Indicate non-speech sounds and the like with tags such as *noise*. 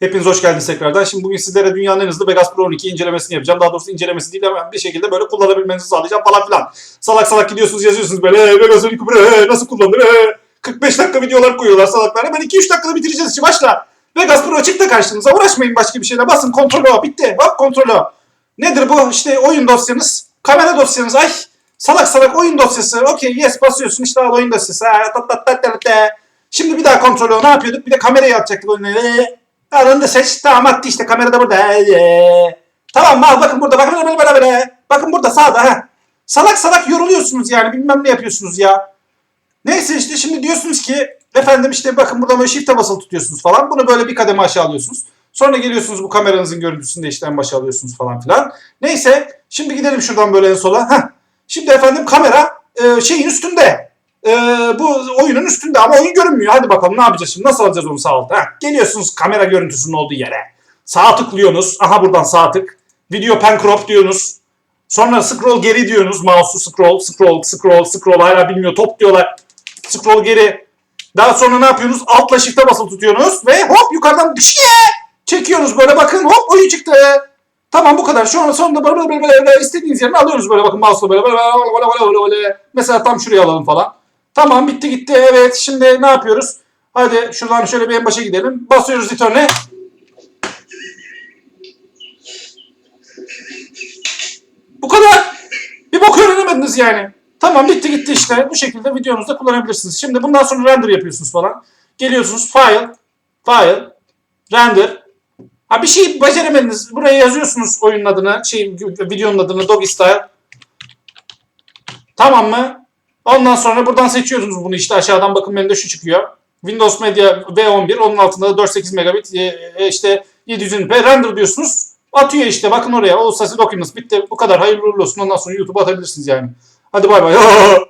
Hepiniz hoş geldiniz tekrardan. Şimdi bugün sizlere dünyanın en hızlı Vegas Pro 12 incelemesini yapacağım. Daha doğrusu incelemesi değil ama bir şekilde böyle kullanabilmenizi sağlayacağım falan filan. Salak salak gidiyorsunuz yazıyorsunuz böyle "Ee, Vegas 12 Pro nasıl kullanılır ee?" 45 dakika videolar koyuyorlar salaklar. Hemen 2-3 dakikada bitireceğiz işi başla. Vegas Pro çıktı karşınıza uğraşmayın başka bir şeyle. Basın kontrolü bitti. Bak kontrolü. Nedir bu? İşte oyun dosyanız. Kamera dosyanız. Ay salak salak oyun dosyası. Okey yes basıyorsun işte al oyun dosyası. Ha, tat tat tat tat tat. Şimdi bir daha kontrolü. Ne yapıyorduk? Bir de kamerayı atacaktık oyunu. Ee, Aranı da seç. Tamam attı işte kamera da burada. Ee, Tamam mı? Bakın burada. Bakın böyle böyle böyle. Bakın burada sağda. ha. Salak salak yoruluyorsunuz yani. Bilmem ne yapıyorsunuz ya. Neyse işte şimdi diyorsunuz ki efendim işte bakın burada böyle shift'e basılı tutuyorsunuz falan. Bunu böyle bir kademe aşağı alıyorsunuz. Sonra geliyorsunuz bu kameranızın görüntüsünü de işte en başa alıyorsunuz falan filan. Neyse şimdi gidelim şuradan böyle en sola. Heh. Şimdi efendim kamera e, şeyin üstünde. E, bu oyunun üstünde ama oyun görünmüyor. Hadi bakalım ne yapacağız şimdi? Nasıl alacağız onu sağ alta? Geliyorsunuz kamera görüntüsünün olduğu yere. Sağa tıklıyorsunuz. Aha buradan sağ tık. Video pen crop diyorsunuz. Sonra scroll geri diyorsunuz. Mouse'u scroll, scroll, scroll, scroll. Hala bilmiyor. Top diyorlar. Scroll geri. Daha sonra ne yapıyorsunuz? Altla shift'e basılı tutuyorsunuz ve hop yukarıdan dışıya çekiyorsunuz böyle bakın hop oyun çıktı. Tamam bu kadar. Şu an sonunda böyle böyle böyle, istediğiniz yerine alıyorsunuz böyle bakın mouse'la böyle böyle böyle böyle böyle. Mesela tam şuraya alalım falan. Tamam bitti gitti evet şimdi ne yapıyoruz? Hadi şuradan şöyle bir en başa gidelim. Basıyoruz return'e. Bu kadar. Bir bok öğrenemediniz yani. Tamam bitti gitti işte. Bu şekilde videonuzda kullanabilirsiniz. Şimdi bundan sonra render yapıyorsunuz falan. Geliyorsunuz file, file, render. Ha bir şey beceremediniz. Buraya yazıyorsunuz oyunun adını, şey videonun adını doggy style. Tamam mı? Ondan sonra buradan seçiyorsunuz bunu işte aşağıdan bakın menüde şu çıkıyor. Windows Media V11 onun altında da 48 megabit e, e, işte 720p render diyorsunuz. Atıyor işte bakın oraya. O sesi documents bitti. Bu kadar hayırlı olsun. Ondan sonra YouTube'a atabilirsiniz yani. Hadi bay bay. *laughs*